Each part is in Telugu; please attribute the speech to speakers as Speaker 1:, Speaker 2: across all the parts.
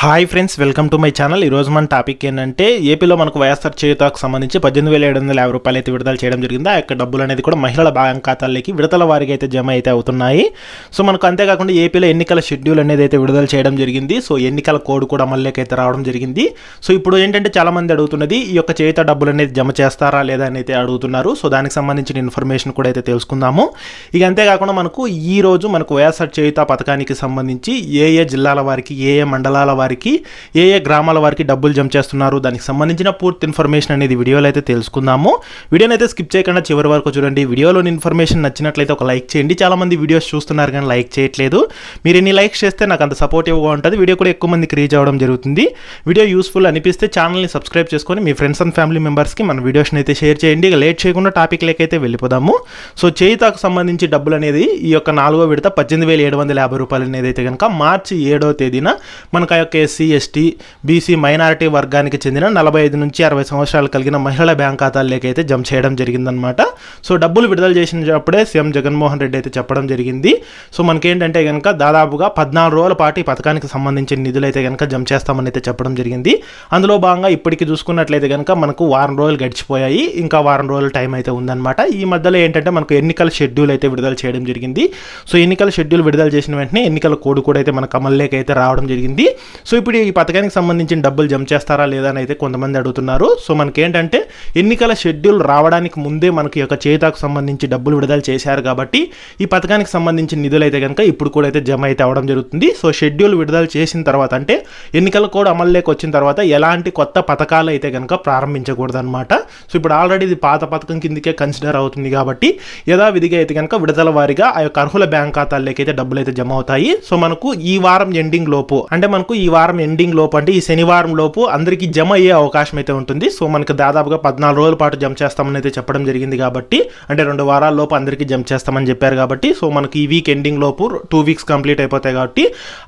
Speaker 1: Hi friends welcome to my channel ఈరోజు మన టాపిక్ ఏంటంటే ఏపీలో మనకు వైఎస్ఆర్ చేయుతకు సంబంధించి పద్దెనిమిది వేల ఏడు వందల యాభై రూపాయలు అయితే విడుదల చేయడం జరిగింది. ఆ యొక్క డబ్బులు అనేది కూడా మహిళల బ్యాంక్ ఖాతాల్లోకి విడతల వారికి అయితే జమ అయితే అవుతున్నాయి. సో మనకు అంతేకాకుండా ఏపీలో ఎన్నికల షెడ్యూల్ అనేది అయితే విడుదల చేయడం జరిగింది. సో ఎన్నికల కోడ్ కూడా మళ్ళీకి అయితే రావడం జరిగింది. సో ఇప్పుడు ఏంటంటే చాలా మంది అడుగుతున్నది ఈ యొక్క చేయుత డబ్బులు అనేది జమ చేస్తారా లేదా అని అయితే అడుగుతున్నారు. సో దానికి సంబంధించిన ఇన్ఫర్మేషన్ కూడా అయితే తెలుసుకుందాము. ఇక అంతేకాకుండా మనకు ఈ రోజు మనకు వైఎస్ఆర్ చేయుత పథకానికి సంబంధించి ఏ ఏ జిల్లాల వారికి ఏ ఏ మండలాల వారికి ఏ ఏ గ్రామాల వారికి డబ్బులు జమ చేస్తున్నారు దానికి సంబంధించిన పూర్తి ఇన్ఫర్మేషన్ అనేది వీడియోలో అయితే తెలుసుకుందాము. వీడియోని అయితే స్కిప్ చేయకుండా చివరి వరకు చూడండి. వీడియోలోని ఇన్ఫర్మేషన్ నచ్చినట్లయితే ఒక లైక్ చేయండి. చాలా మంది వీడియోస్ చూస్తున్నారు కానీ లైక్ చేయట్లేదు. మీరు ఎన్ని లైక్స్ చేస్తే నాకు అంత సపోర్టివ్గా ఉంటుంది. వీడియో కూడా ఎక్కువ మందికి రీచ్ అవ్వడం జరుగుతుంది. వీడియో యూస్ఫుల్ అనిపిస్తే ఛానల్ని సబ్స్క్రైబ్ చేసుకొని మీ ఫ్రెండ్స్ అండ్ ఫ్యామిలీ మెంబర్స్కి మన వీడియోస్ని అయితే షేర్ చేయండి. ఇక లేట్ చేయకుండా టాపిక్ లేకైతే వెళ్ళిపోదాము. సో చేయితాకు సంబంధించి డబ్బులు అనేది ఈ యొక్క నాలుగో విడత పద్దెనిమిది వేల ఏడు వందల యాభై రూపాయలు అనేది అయితే కనుక మార్చి ఏడో తేదీన మనకు ఆ యొక్క ఎస్సీ ఎస్టీ బీసీ మైనారిటీ వర్గానికి చెందిన నలభై ఐదు నుంచి అరవై సంవత్సరాలు కలిగిన మహిళల బ్యాంక్ ఖాతాల్లోకి అయితే జమ చేయడం జరిగిందనమాట సో డబ్బులు విడుదల చేసినప్పుడే సీఎం జగన్మోహన్ రెడ్డి అయితే చెప్పడం జరిగింది. సో మనకేంటంటే కనుక దాదాపుగా పద్నాలుగు రోజుల పాటు ఈ పథకానికి సంబంధించిన నిధులు అయితే కనుక జమ చేస్తామని అయితే చెప్పడం జరిగింది. అందులో భాగంగా ఇప్పటికి చూసుకున్నట్లయితే కనుక మనకు వారం రోజులు గడిచిపోయాయి. ఇంకా వారం రోజులు టైం అయితే ఉందన్నమాట. ఈ మధ్యలో ఏంటంటే మనకు ఎన్నికల షెడ్యూల్ అయితే విడుదల చేయడం జరిగింది. సో ఎన్నికల షెడ్యూల్ విడుదల చేసిన వెంటనే ఎన్నికల కోడ్ కూడా అయితే మనకు అమల్లోకి అయితే రావడం జరిగింది. సో ఇప్పుడు ఈ పథకానికి సంబంధించిన డబ్బులు జమ చేస్తారా లేదా అని అయితే కొంతమంది అడుగుతున్నారు. సో మనకి ఏంటంటే ఎన్నికల షెడ్యూల్ రావడానికి ముందే మనకి యొక్క చేతాకు సంబంధించి డబ్బులు విడుదల చేశారు కాబట్టి ఈ పథకానికి సంబంధించిన నిధులు అయితే కనుక ఇప్పుడు కూడా అయితే జమ అయితే అవడం జరుగుతుంది. సో షెడ్యూల్ విడుదల చేసిన తర్వాత అంటే ఎన్నికల కోడ్ అమల్లోకి వచ్చిన తర్వాత ఎలాంటి కొత్త పథకాలు అయితే కనుక ప్రారంభించకూడదు అనమాట సో ఇప్పుడు ఆల్రెడీ ఇది పాత పథకం కిందకే కన్సిడర్ అవుతుంది కాబట్టి యథావిధిగా అయితే కనుక విడుదల వారిగా ఆ యొక్క అర్హుల బ్యాంక్ ఖాతాల్లోకి అయితే డబ్బులు అయితే జమ అవుతాయి. సో మనకు ఈ వారం ఎండింగ్ లోపు అంటే మనకు ఈ వారం ఎండింగ్ లోపు అంటే ఈ శనివారం లోపు అందరికీ జమ అయ్యే అవకాశం అయితే ఉంటుంది. సో మనకు దాదాపుగా పద్నాలుగు రోజుల పాటు జమ చేస్తామని అయితే చెప్పడం జరిగింది కాబట్టి అంటే రెండు వారాల లోపు అందరికీ జమ చేస్తామని చెప్పారు కాబట్టి సో మనకి ఈ వీక్ ఎండింగ్ లోపు టూ వీక్స్ కంప్లీట్ అయిపోతాయి కాబట్టి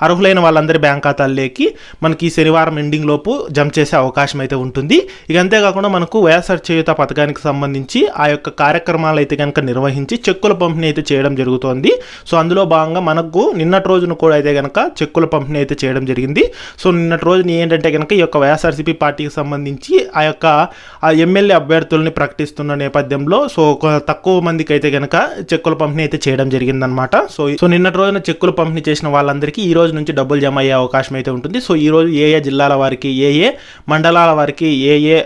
Speaker 1: అర్హులైన వాళ్ళందరి బ్యాంక్ ఖాతాల్లోకి మనకి ఈ శనివారం ఎండింగ్ లోపు జమ చేసే అవకాశం అయితే ఉంటుంది. ఇక అంతేకాకుండా మనకు వైఎస్ఆర్ చేయుత పథకానికి సంబంధించి ఆ యొక్క కార్యక్రమాలు అయితే కనుక నిర్వహించి చెక్కుల పంపిణీ అయితే చేయడం జరుగుతోంది. సో అందులో భాగంగా మనకు నిన్నటి రోజున కూడా అయితే కనుక చెక్కుల పంపిణీ అయితే చేయడం జరిగింది. సో నిన్నటి రోజున ఏంటంటే కనుక ఈ యొక్క వైఎస్ఆర్సీపీ పార్టీకి సంబంధించి ఆ యొక్క ఆ ఎమ్మెల్యే అభ్యర్థుల్ని ప్రకటిస్తున్న నేపథ్యంలో సో ఒక తక్కువ మందికి అయితే కనుక చెక్కుల పంపిణీ అయితే చేయడం జరిగిందనమాట సో సో నిన్నటి రోజున చెక్కులు పంపిణీ చేసిన వాళ్ళందరికీ ఈ రోజు నుంచి డబ్బులు జమ అయ్యే అవకాశం అయితే ఉంటుంది. సో ఈ రోజు ఏ ఏ జిల్లాల వారికి ఏ ఏ మండలాల వారికి ఏ ఏ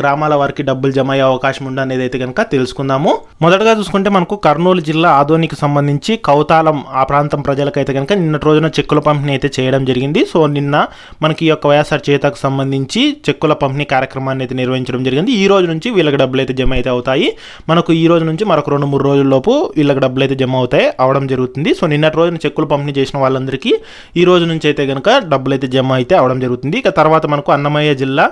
Speaker 1: గ్రామాల వారికి డబ్బులు జమ అయ్యే అవకాశం ఉంది అనేది అయితే కనుక తెలుసుకుందాము. మొదటగా చూసుకుంటే మనకు కర్నూలు జిల్లా ఆదోనికి సంబంధించి కౌతాలం ఆ ప్రాంతం ప్రజలకైతే కనుక నిన్నటి రోజున చెక్కుల పంపిణీ అయితే చేయడం జరిగింది. సో నిన్న మనకి ఈ యొక్క వైఎస్ఆర్ చేతకు సంబంధించి చెక్కుల పంపిణీ కార్యక్రమాన్ని అయితే నిర్వహించడం జరిగింది. ఈ రోజు నుంచి వీళ్ళకి డబ్బులు అయితే జమ అయితే అవుతాయి. మనకు ఈ రోజు నుంచి మరొక రెండు మూడు రోజుల్లోపు వీళ్ళకి డబ్బులు అయితే జమ అవుతాయి అవడం జరుగుతుంది. సో నిన్నటి రోజున చెక్కులు పంపిణీ చేసిన వాళ్ళందరికీ ఈ రోజు నుంచి అయితే కనుక డబ్బులు అయితే జమ అయితే అవడం జరుగుతుంది. ఇక తర్వాత మనకు అన్నమయ్య జిల్లా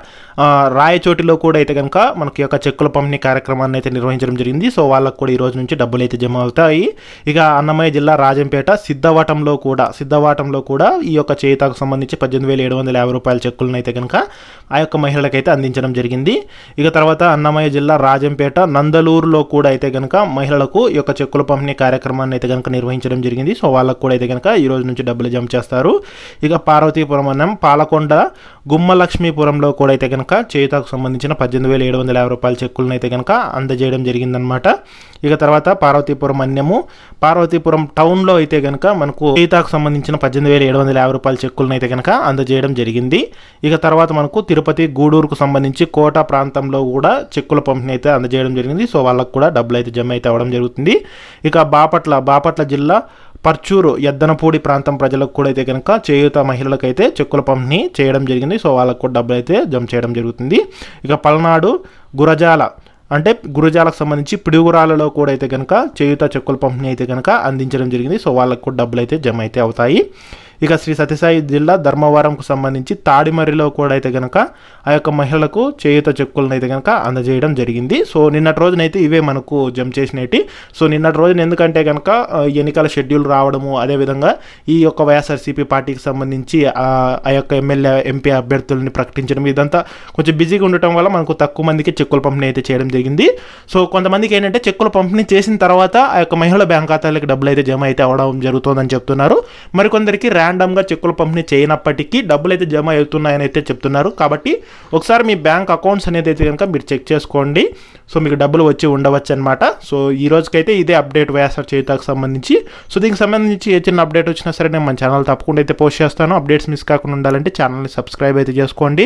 Speaker 1: రాయచోటిలో కూడా అయితే కనుక మనకి యొక్క చెక్కుల పంపిణీ కార్యక్రమాన్ని అయితే నిర్వహించడం జరిగింది. సో వాళ్ళకు కూడా ఈ రోజు నుంచి డబ్బులు అయితే జమ అవుతాయి. ఇక అన్నమయ్య జిల్లా రాజంపేట సిద్ధవటంలో కూడా సిద్ధవటంలో కూడా ఈ యొక్క చేతకు సంబంధించి పద్దెనిమిది వేల ఏడు వందల యాభై రూపాయల చెక్కులను అయితే కనుక ఆ యొక్క మహిళలకైతే అందించడం జరిగింది. ఇక తర్వాత అన్నమయ్య జిల్లా రాజంపేట నందలూరులో కూడా అయితే కనుక మహిళలకు ఈ యొక్క చెక్కుల పంపిణీ కార్యక్రమాన్ని అయితే కనుక నిర్వహించడం జరిగింది. సో వాళ్ళకు కూడా అయితే కనుక ఈ రోజు నుంచి డబ్బులు జమ చేస్తారు. ఇక పార్వతీపురం అన్నం పాలకొండ గుమ్మలక్ష్మీపురంలో కూడా అయితే కనుక చేతాకు సంబంధించిన పద్దెనిమిది వేల ఏడు వందల యాభై రూపాయల చెక్కులను అయితే కనుక అందజేయడం జరిగిందనమాట ఇక తర్వాత పార్వతీపురం అన్యము పార్వతీపురం టౌన్లో అయితే కనుక మనకు చేతాకు సంబంధించిన పద్దెనిమిది వేల ఏడు వందల యాభై రూపాయల చెక్కులను అయితే కనుక అందజేయడం జరిగింది. ఇక తర్వాత మనకు తిరుపతి గూడూరుకు సంబంధించి కోట ప్రాంతంలో కూడా చెక్కుల పంపిణీ అయితే అందజేయడం జరిగింది. సో వాళ్ళకు కూడా డబ్బులు అయితే జమ అయితే అవ్వడం జరుగుతుంది. ఇక బాపట్ల బాపట్ల జిల్లా పర్చూరు ఎద్దనపూడి ప్రాంతం ప్రజలకు కూడా అయితే కనుక చేయూత మహిళలకైతే చెక్కుల పంపిణీ చేయడం జరిగింది. సో వాళ్ళకు కూడా డబ్బులు అయితే జమ చేయడం జరుగుతుంది. ఇక పల్నాడు గురజాల అంటే గురజాలకు సంబంధించి పిడుగురాలలో కూడా అయితే కనుక చేయూత చెక్కుల పంపిణీ అయితే కనుక అందించడం జరిగింది. సో వాళ్ళకు కూడా డబ్బులు అయితే జమ అయితే అవుతాయి. ఇక శ్రీ సత్యసాయి జిల్లా ధర్మవరంకు సంబంధించి తాడిమర్రిలో కూడా అయితే కనుక ఆ యొక్క మహిళలకు చేయుత చెక్కులను అయితే కనుక అందజేయడం జరిగింది. సో నిన్నటి రోజునైతే ఇవే మనకు జమ చేసినవి సో నిన్నటి రోజున ఎందుకంటే కనుక ఎన్నికల షెడ్యూల్ రావడము అదేవిధంగా ఈ యొక్క వైఎస్ఆర్సీపీ పార్టీకి సంబంధించి ఆ యొక్క ఎమ్మెల్యే ఎంపీ అభ్యర్థులని ప్రకటించడం ఇదంతా కొంచెం బిజీగా ఉండటం వల్ల మనకు తక్కువ మందికి చెక్కుల పంపిణీ అయితే చేయడం జరిగింది. సో కొంతమందికి ఏంటంటే చెక్కుల పంపిణీ చేసిన తర్వాత ఆ యొక్క మహిళల బ్యాంక్ ఖాతాలకు డబ్బులు అయితే జమ అయితే అవ్వడం జరుగుతుందని చెప్తున్నారు. మరికొందరికి ర్యాం ర్యాండమ్గా చెక్కుల పంపిణీ చేయనప్పటికీ డబ్బులు అయితే జమ అవుతున్నాయని అయితే చెప్తున్నారు. కాబట్టి ఒకసారి మీ బ్యాంక్ అకౌంట్స్ అనేది అయితే కనుక మీరు చెక్ చేసుకోండి. సో మీకు డబ్బులు వచ్చి ఉండవచ్చు అనమాట సో ఈ రోజుకైతే ఇదే అప్డేట్ వైఎస్ఆర్ చేయుతకు సంబంధించి. సో దీనికి సంబంధించి ఏ చిన్న అప్డేట్ వచ్చినా సరే నేను మన ఛానల్ తప్పకుండా అయితే పోస్ట్ చేస్తాను. అప్డేట్స్ మిస్ కాకుండా ఉండాలంటే ఛానల్ని సబ్స్క్రైబ్ అయితే చేసుకోండి.